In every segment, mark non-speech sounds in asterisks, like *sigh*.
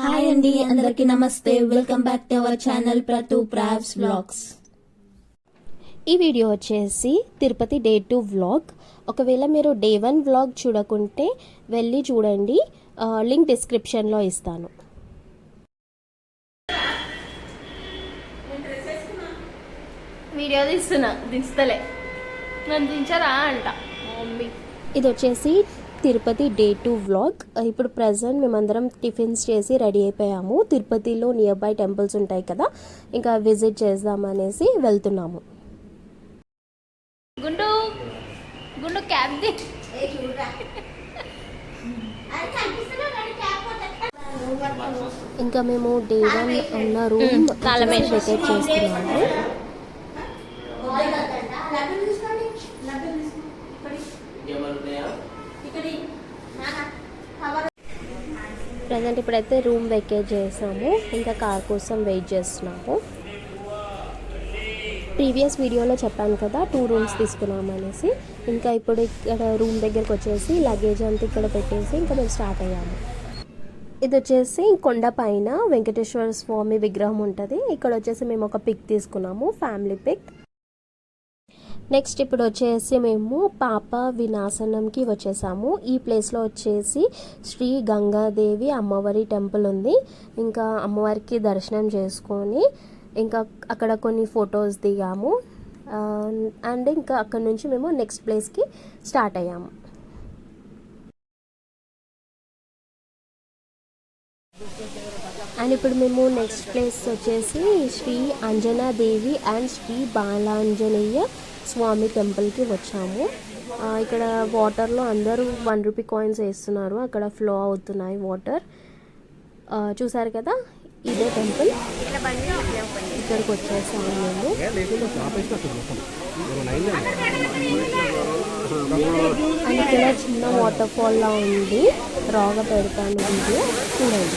Hi అండి అందరికి నమస్తే. Welcome back to our channel ప్రతు ప్రావ్స్ వ్లాగ్స్ ఈ వీడియో వచ్చేసి తిరుపతి డే టూ వ్లాగ్. ఒకవేళ మీరు డే వన్ వ్లాగ్ చూడకుంటే వెళ్ళి చూడండి. లింక్ డిస్క్రిప్షన్లో ఇస్తాను. వీడియో తీస్తున్నా. దించుతలే. నన్ను దించరా అంట మమ్మీ. ఇది వచ్చేసి తిరుపతి డే టూ వ్లాగ్. ఇప్పుడు ప్రజెంట్ మేమందరం టిఫిన్స్ చేసి రెడీ అయిపోయాము. తిరుపతిలో నియర్ బై టెంపుల్స్ ఉంటాయి కదా ఇంకా విజిట్ చేద్దామనేసి వెళ్తున్నాము. గుండు గుండు క్యాబ్ ది. ఇంకా మేము డే వన్ ఉన్న రూమ్ చేస్తున్నాము. ప్రజెంట్ ఇప్పుడైతే రూమ్ వెకేట్ చేసాము. ఇంకా కార్ కోసం వెయిట్ చేస్తున్నాము. ప్రీవియస్ వీడియోలో చెప్పాను కదా టూ రూమ్స్ తీసుకున్నాం అనేసి ఇంకా ఇప్పుడు ఇక్కడ రూమ్ దగ్గరకు వచ్చేసి లగేజ్ అంతా ఇక్కడ పెట్టేసి ఇంకా మేము స్టార్ట్ అయ్యాము. ఇది వచ్చేసి కొండ పైన వెంకటేశ్వర స్వామి విగ్రహం ఉంటుంది. ఇక్కడ వచ్చేసి మేము ఒక పిక్ తీసుకున్నాము ఫ్యామిలీ పిక్. నెక్స్ట్ ఇప్పుడు వచ్చేసి మేము పాప వినాశనంకి వచ్చేసాము. ఈ ప్లేస్లో వచ్చేసి శ్రీ గంగాదేవి అమ్మవారి టెంపుల్ ఉంది. ఇంకా అమ్మవారికి దర్శనం చేసుకొని ఇంకా అక్కడ కొన్ని ఫొటోస్ దిగాము. అండ్ ఇంకా అక్కడ నుంచి మేము నెక్స్ట్ ప్లేస్కి స్టార్ట్ అయ్యాము. అండ్ ఇప్పుడు మేము నెక్స్ట్ ప్లేస్ వచ్చేసి శ్రీ అంజనాదేవి అండ్ శ్రీ బాలాంజనేయ స్వామి టెంపుల్కి వచ్చాము. ఆ, ఇక్కడ వాటర్లో అందరూ వన్ రూపీ కాయిన్స్ వేస్తున్నారు. అక్కడ ఫ్లో అవుతున్నాయి వాటర్. చూసారు కదా? ఇదే టెంపుల్. ఇక్కడికి వచ్చేసాము మేము. ఇక్కడ చిన్న వాటర్ ఫాల్ లా ఉంది. రాగా పెడతాను వీడియో చూడండి.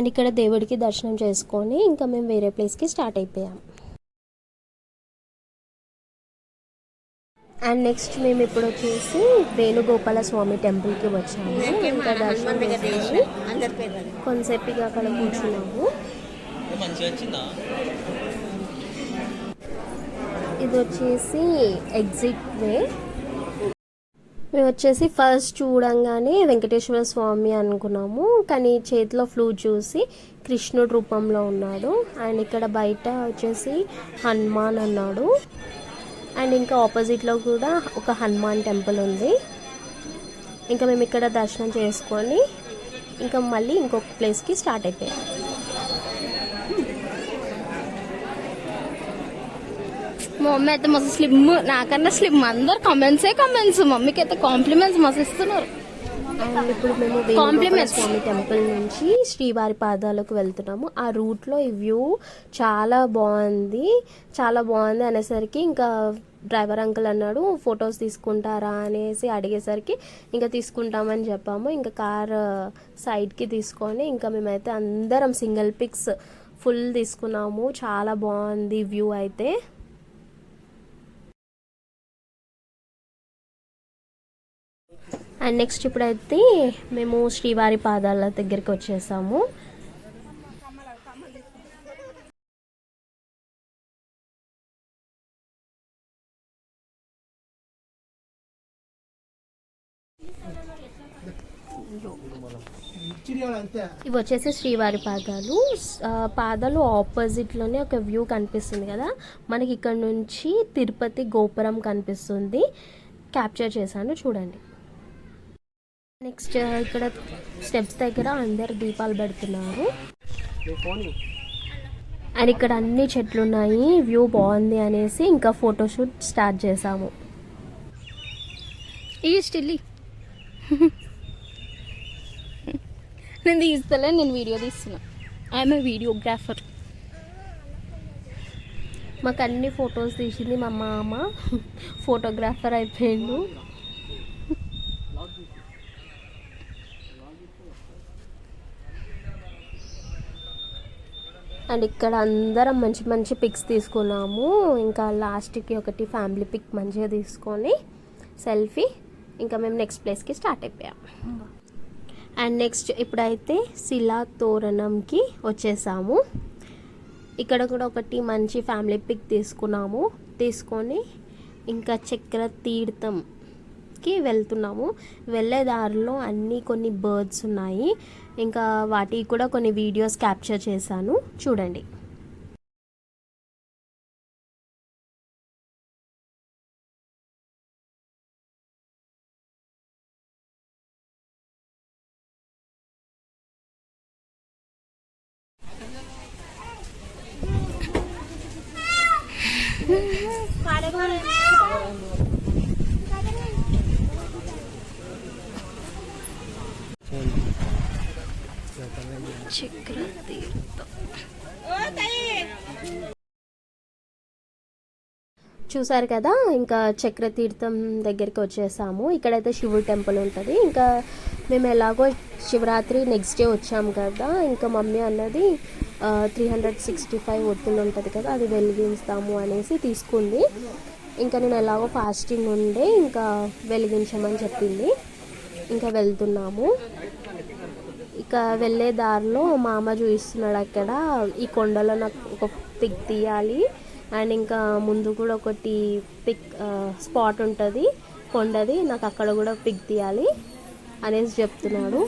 అండ్ ఇక్కడ దేవుడికి దర్శనం చేసుకొని ఇంకా మేము వేరే ప్లేస్కి స్టార్ట్ అయిపోయాం. అండ్ నెక్స్ట్ మేము ఇప్పుడు వచ్చేసి వేణుగోపాల స్వామి టెంపుల్కి వచ్చాము. ఇంకా దర్శనం చేసుకొని కొంతసేపు ఇక అక్కడ కూర్చున్నాము. ఇది వచ్చేసి ఎగ్జిట్ వే. మేము వచ్చేసి ఫస్ట్ చూడంగానే వెంకటేశ్వర స్వామి అనుకున్నాము. కానీ చేతిలో ఫ్లూట్ చూసి కృష్ణుడు రూపంలో ఉన్నాడు. అండ్ ఇక్కడ బయట వచ్చేసి హనుమాన్ అన్నాడు. అండ్ ఇంకా ఆపోజిట్లో కూడా ఒక హనుమాన్ టెంపుల్ ఉంది. ఇంకా మేము ఇక్కడ దర్శనం చేసుకొని ఇంకా మళ్ళీ ఇంకొక ప్లేస్కి స్టార్ట్ అయిపోయాం. మా మమ్మీ అయితే మస్తు స్లిమ్ నాకన్నా స్లిమ్ అందరు కమెంట్సే కమెంట్స్ మమ్మీకి అయితే కాంప్లిమెంట్స్ మస్తు ఇస్తున్నారు. ఇప్పుడు మేము Compliments. స్వామి టెంపుల్ నుంచి శ్రీవారి పాదాలకు వెళ్తున్నాము. ఆ రూట్లో ఈ వ్యూ చాలా బాగుంది. చాలా బాగుంది అనేసరికి ఇంకా డ్రైవర్ అంకుల్ అన్నాడు ఫొటోస్ తీసుకుంటారా? అనేసి అడిగేసరికి ఇంకా తీసుకుంటామని చెప్పాము. ఇంకా కార్ సైడ్కి తీసుకొని ఇంకా మేమైతే అందరం సింగిల్ పిక్స్ ఫుల్ తీసుకున్నాము. చాలా బాగుంది వ్యూ అయితే. అండ్ నెక్స్ట్ ఇప్పుడైతే మేము శ్రీవారి పాదాల దగ్గరికి వచ్చేసాము. ఇవి వచ్చేసి శ్రీవారి పాదాలు. పాదాలు ఆపోజిట్లోనే ఒక వ్యూ కనిపిస్తుంది కదా. మనకి ఇక్కడ నుంచి తిరుపతి గోపురం కనిపిస్తుంది. క్యాప్చర్ చేశాను చూడండి. నెక్స్ట్ ఇక్కడ స్టెప్స్ దగ్గర అందరు దీపాలు పెడుతున్నారు. అండ్ ఇక్కడ అన్ని చెట్లు ఉన్నాయి వ్యూ బాగుంది అనేసి ఇంకా ఫోటోషూట్ స్టార్ట్ చేసాము. ఈ స్టిల్లీ? నేను తీస్తలే నేను వీడియో తీస్తున్నా. ఐఎమ్ ఏ వీడియోగ్రాఫర్ మాకు అన్ని ఫొటోస్ తీసింది మా మామ ఫోటోగ్రాఫర్ అయిపోయిండు. అండ్ ఇక్కడ అందరం మంచి మంచి పిక్స్ తీసుకున్నాము. ఇంకా లాస్ట్కి ఒకటి ఫ్యామిలీ పిక్ మంచిగా తీసుకొని సెల్ఫీ. ఇంకా మేము నెక్స్ట్ ప్లేస్కి స్టార్ట్ అయిపోయాము అండ్ నెక్స్ట్ ఇప్పుడైతే శిలా తోరణంకి వచ్చేసాము. ఇక్కడ కూడా ఒకటి మంచి ఫ్యామిలీ పిక్ తీసుకున్నాము. తీసుకొని ఇంకా చక్ర తీర్థంకి వెళ్తున్నాము. వెళ్ళే దారిలో అన్నీ కొన్ని బర్డ్స్ ఉన్నాయి. ఇంకా వాటికి కూడా కొన్ని వీడియోస్ క్యాప్చర్ చేశాను. చూడండి. *laughs* తీర్థం చూసారు కదా ఇంకా చక్రతీర్థం దగ్గరికి వచ్చేసాము. ఇక్కడైతే శివుడు టెంపుల్ ఉంటుంది. ఇంకా మేము ఎలాగో శివరాత్రి నెక్స్ట్ డే వచ్చాము కదా ఇంకా మమ్మీ అన్నది త్రీ హండ్రెడ్ సిక్స్టీ ఫైవ్ ఒత్తులు ఉంటుంది కదా అది వెలిగిస్తాము అనేసి తీసుకుంది. ఇంకా నేను ఎలాగో ఫాస్టింగ్ ఉండే ఇంకా వెలిగించమని చెప్పింది. ఇంకా వెళ్తున్నాము. ఇంకా వెళ్ళే దారిలో మా అమ్మ చూపిస్తున్నాడు అక్కడ. ఈ కొండలో నాకు ఒక పిక్ తీయాలి. అండ్ ఇంకా ముందు కూడా ఒకటి పిక్ స్పాట్ ఉంటుంది. కొండది. నాకు అక్కడ కూడా పిక్ తీయాలి అనేసి చెప్తున్నాడు.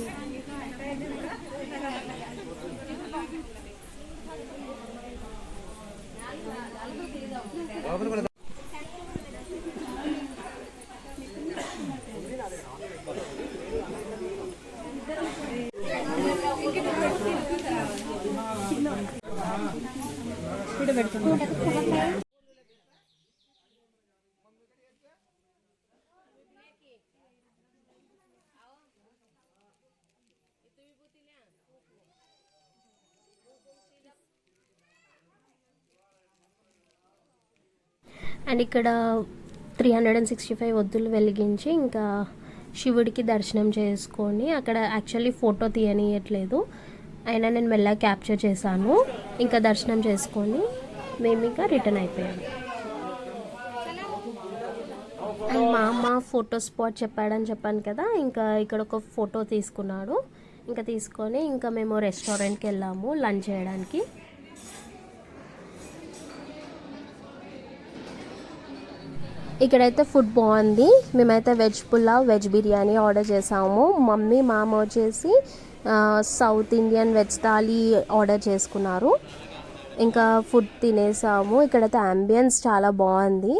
అండ్ ఇక్కడ three hundred and sixty five వద్దులు వెలిగించి ఇంకా శివుడికి దర్శనం చేసుకొని అక్కడ యాక్చువల్లీ ఫోటో తీయనియట్లేదు. అయినా నేను మెల్లగా క్యాప్చర్ చేశాను. ఇంకా దర్శనం చేసుకొని మేము ఇంకా రిటర్న్ అయిపోయాము అండ్ మా అమ్మ ఫోటో స్పాట్ చెప్పాడని చెప్పాను కదా ఇంకా ఇక్కడ ఒక ఫోటో తీసుకున్నాడు. ఇంకా తీసుకొని ఇంకా మేము రెస్టారెంట్కి వెళ్ళాము లంచ్ చేయడానికి. ఇక్కడైతే ఫుడ్ బాగుంది. మేమైతే veg pulao veg biryani order చేసాము. మమ్మీ మామ వచ్చేసి South Indian veg thali order చేసుకున్నారు. ఇంకా ఫుడ్ తినేసాము. ఇక్కడైతే అంబియన్స్ చాలా బాగుంది.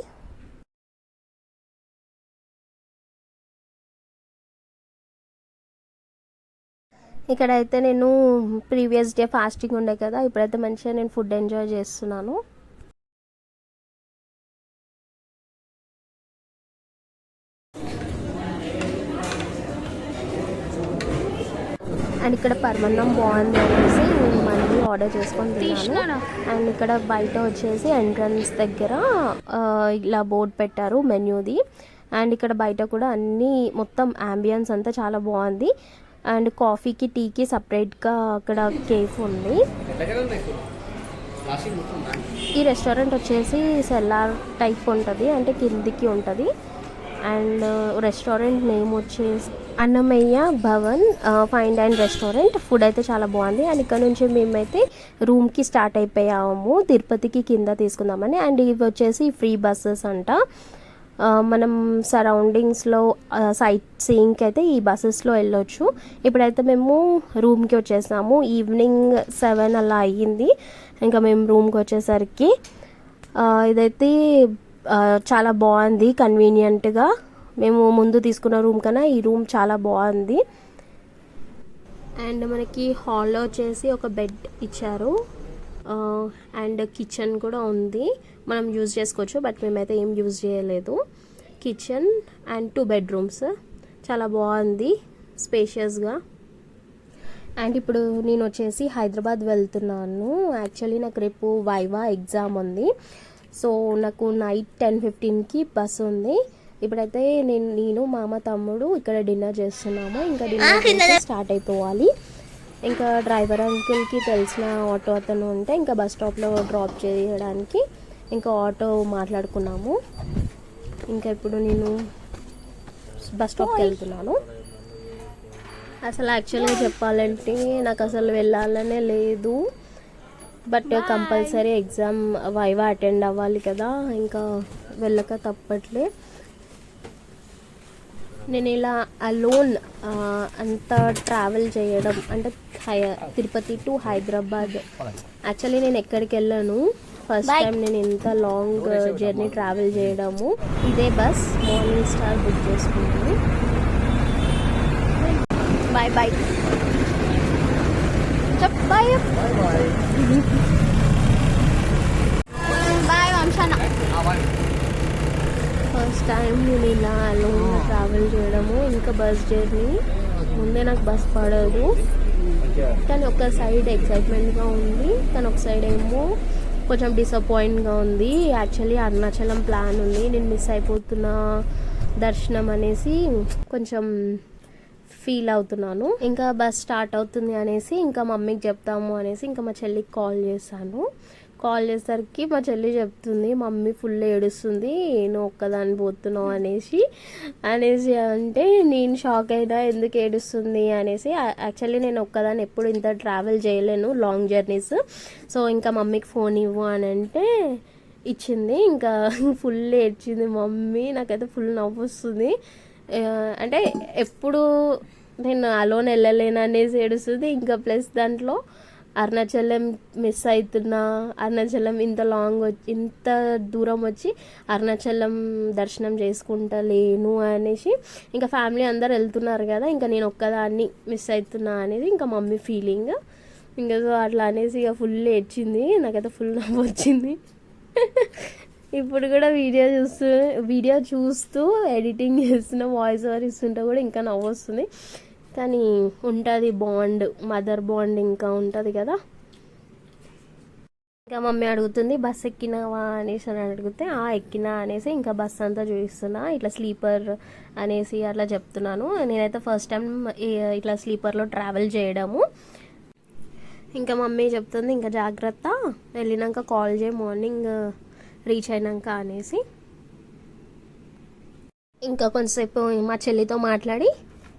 ఇక్కడైతే నేను ప్రీవియస్ డే ఫాస్టింగ్ ఉండే కదా ఇప్పుడైతే మంచిగా నేను ఫుడ్ ఎంజాయ్ చేస్తున్నాను. అండ్ ఇక్కడ పరమన్నం బాగుంది అనేసి నేను మళ్ళీ ఆర్డర్ చేసుకొని తిన్నాను. అండ్ ఇక్కడ బయట వచ్చేసి ఎంట్రన్స్ దగ్గర ఇలా బోర్డ్ పెట్టారు మెన్యూది అండ్ ఇక్కడ బయట కూడా అన్ని మొత్తం అంబియన్స్ అంతా చాలా బాగుంది. అండ్ కాఫీకి టీకి సపరేట్గా అక్కడ కేఫ్ ఉంది. ఈ రెస్టారెంట్ వచ్చేసి సెల్లార్ టైప్ ఉంటుంది అంటే కిందికి ఉంటుంది. అండ్ రెస్టారెంట్ నేమ్ వచ్చేసి Annamayya Bhavan fine and restaurant. Food అయితే చాలా బాగుంది. అండ్ ఇక్కడ నుంచి మేమైతే రూమ్కి స్టార్ట్ అయిపోయాము. తిరుపతికి కింద తీసుకుందామని. అండ్ ఇవి వచ్చేసి ఫ్రీ బస్సెస్ అంట. మనం సరౌండింగ్స్లో సైట్ సీయింగ్కి అయితే ఈ బస్సెస్లో వెళ్ళొచ్చు. ఇప్పుడైతే మేము రూమ్కి వచ్చేసాము ఈవినింగ్ సెవెన్ అలా అయ్యింది. ఇంకా మేము రూమ్కి వచ్చేసరికి ఇదైతే చాలా బాగుంది కన్వీనియంట్గా మేము ముందు తీసుకున్న రూమ్ కన్నా ఈ రూమ్ చాలా బాగుంది. అండ్ మనకి హాల్లో వచ్చేసి ఒక బెడ్ ఇచ్చారు. అండ్ కిచెన్ కూడా ఉంది. మనం యూజ్ చేసుకోవచ్చు బట్ మేమైతే ఏం యూజ్ చేయలేదు. Kitchen and two bedrooms. చాలా బాగుంది స్పేషియస్గా అండ్ ఇప్పుడు నేను వచ్చేసి హైదరాబాద్ వెళ్తున్నాను. యాక్చువల్లీ నాకు రేపు వైవా ఎగ్జామ్ ఉంది. సో నాకు నైట్ టెన్ ఫిఫ్టీన్కి బస్ ఉంది. ఇప్పుడైతే నేను నేను మామ తమ్ముడు ఇక్కడ డిన్నర్ చేస్తున్నాము. ఇంకా డిన్నర్ స్టార్ట్ అయిపోవాలి. ఇంకా డ్రైవర్ అంకుల్కి తెలిసిన ఆటో అతను ఉంటే ఇంకా బస్ స్టాప్లో డ్రాప్ చేయడానికి ఇంకా ఆటో మాట్లాడుకున్నాము. ఇంకా ఇప్పుడు నేను బస్ స్టాప్కి వెళ్తున్నాను. అసలు యాక్చువల్గా చెప్పాలంటే నాకు అసలు వెళ్ళాలనే లేదు. But compulsory exam viva attend అవ్వాలి కదా. ఇంకా వెళ్ళక తప్పట్లే. నేను ఇలా అలోన్ అంత ట్రావెల్ చేయడం అంటే హై- తిరుపతి టు హైదరాబాద్. యాక్చువల్లీ నేను ఎక్కడికి వెళ్ళాను. ఫస్ట్ టైం నేను ఇంత లాంగ్ జర్నీ ట్రావెల్ చేయడము. ఇదే బస్ మార్నింగ్ స్టార్ బుక్ చేసుకున్నాను బాయ్ బాయ్ చెప్ బాయ్ బాయ్ వంశాన. ఫస్ట్ టైం నేను ఇలా అలోన్ ట్రావెల్ చేయడము ఇంకా బస్ జర్నీ ముందే నాకు బస్ పడదు. కానీ ఒక సైడ్ ఎక్సైట్మెంట్గా ఉంది కానీ ఒక సైడ్ ఏమో కొంచెం డిసప్పాయింట్గా ఉంది. యాక్చువల్లీ అరుణాచలం ప్లాన్ ఉంది. నేను మిస్ అయిపోతున్న దర్శనం అనేసి కొంచెం ఫీల్ అవుతున్నాను. ఇంకా బస్ స్టార్ట్ అవుతుంది అనేసి ఇంకా మమ్మీకి చెప్తాము అనేసి ఇంకా మా చెల్లికి కాల్ చేశాను. కాల్ చేసేసరికి మా చెల్లి చెప్తుంది మమ్మీ ఫుల్ ఏడుస్తుంది నేను ఒక్కదాన్ని పోతున్నావు అనేసి. అనేసి అంటే నేను షాక్ అయినా ఎందుకు ఏడుస్తుంది? అనేసి. యాక్చువల్లీ నేను ఒక్కదాన్ని ఎప్పుడు ఇంత ట్రావెల్ చేయలేను లాంగ్ జర్నీస్. సో ఇంకా మమ్మీకి ఫోన్ ఇవ్వు అని అంటే ఇచ్చింది. ఇంకా *laughs* ఫుల్ ఏడ్చింది మమ్మీ. నాకైతే ఫుల్ నవ్వు వస్తుంది అంటే ఎప్పుడు నేను అలోన్ వెళ్ళలేను అనేసి ఏడుస్తుంది. ఇంకా ప్లస్ దాంట్లో అరుణాచలం మిస్ అవుతున్నా అరుణాచలం ఇంత లాంగ్ వచ్చి ఇంత దూరం వచ్చి అరుణాచలం దర్శనం చేసుకుంటలేను అనేసి ఇంకా ఫ్యామిలీ అందరు వెళ్తున్నారు కదా ఇంకా నేను ఒక్కదాన్ని మిస్ అవుతున్నా అనేది ఇంకా మమ్మీ ఫీలింగ్ ఇంకా సో అట్లా అనేసి ఇక ఫుల్ ఏడ్చింది నాకైతే ఫుల్ నవ్వు వచ్చింది. ఇప్పుడు కూడా వీడియో చూస్తూ వీడియో చూస్తూ ఎడిటింగ్ చేస్తున్న వాయిస్ ఓవర్ ఇస్తుంటే కూడా ఇంకా నవ్వు వస్తుంది. కానీ ఉంటుంది బాండ్ మదర్ బాండ్ ఇంకా ఉంటుంది కదా. ఇంకా మమ్మీ అడుగుతుంది బస్ ఎక్కినావా? అనేసి అని అడిగితే ఆ ఎక్కినా అనేసి ఇంకా బస్ అంతా చూపిస్తున్నా. ఇట్లా స్లీపర్ అనేసి అట్లా చెప్తున్నాను. నేనైతే ఫస్ట్ టైం ఇట్లా స్లీపర్లో ట్రావెల్ చేయడము. ఇంకా మమ్మీ చెప్తుంది ఇంకా జాగ్రత్త వెళ్ళినాక కాల్ చేయి మార్నింగ్ రీచ్ అయినాక అనేసి. ఇంకా కొంతసేపు మా చెల్లితో మాట్లాడి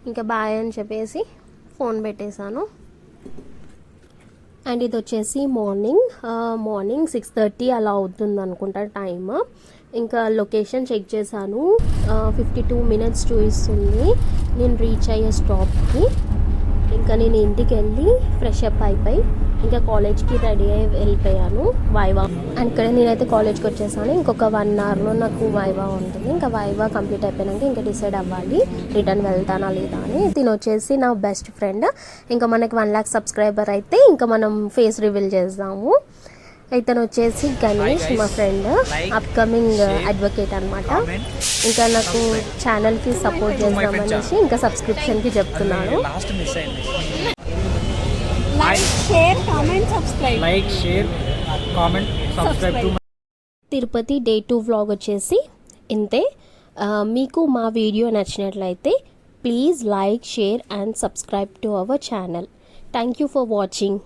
ఇంకా బాయ్ అని చెప్పేసి ఫోన్ పెట్టేశాను. అండ్ ఇది వచ్చేసి మార్నింగ్ మార్నింగ్ సిక్స్ థర్టీ అలా అవుతుంది అనుకుంటా టైమ్ ఇంకా లొకేషన్ చెక్ చేశాను. ఫిఫ్టీ టూ మినిట్స్ చూపిస్తుంది. నేను రీచ్ అయ్యే స్టాప్కి ఇంకా నేను ఇంటికి వెళ్ళి ఫ్రెష్ అప్ అయిపోయి ఇంకా కాలేజ్కి రెడీ అయ్యి వెళ్ళిపోయాను వైవా. అండ్ ఇక్కడ నేనైతే కాలేజ్కి వచ్చేసాను. ఇంకొక వన్ అవర్లో నాకు వైవా ఉంటుంది. ఇంకా వైవా కంప్లీట్ అయిపోయినాక ఇంకా డిసైడ్ అవ్వాలి రిటర్న్ వెళ్తానా లేదా అని. తిని వచ్చేసి నా బెస్ట్ ఫ్రెండ్. ఇంకా మనకి వన్ ల్యాక్ సబ్స్క్రైబర్ అయితే ఇంకా మనం ఫేస్ రివీల్ చేద్దాము. ఇతను వచ్చేసి గణేష్ మా ఫ్రెండ్. అప్కమింగ్ అడ్వకేట్ అనమాట ఇంకా నాకు ఛానల్కి సపోర్ట్ చేద్దామనేసి ఇంకా సబ్స్క్రిప్షన్కి చెప్తున్నాను. Like share comment subscribe like share comment subscribe to Tirupati day two vlog వచ్చేసి ఇంతే. మీకు మా వీడియో నచ్చినట్లయితే please like share and subscribe to our channel. Thank you for watching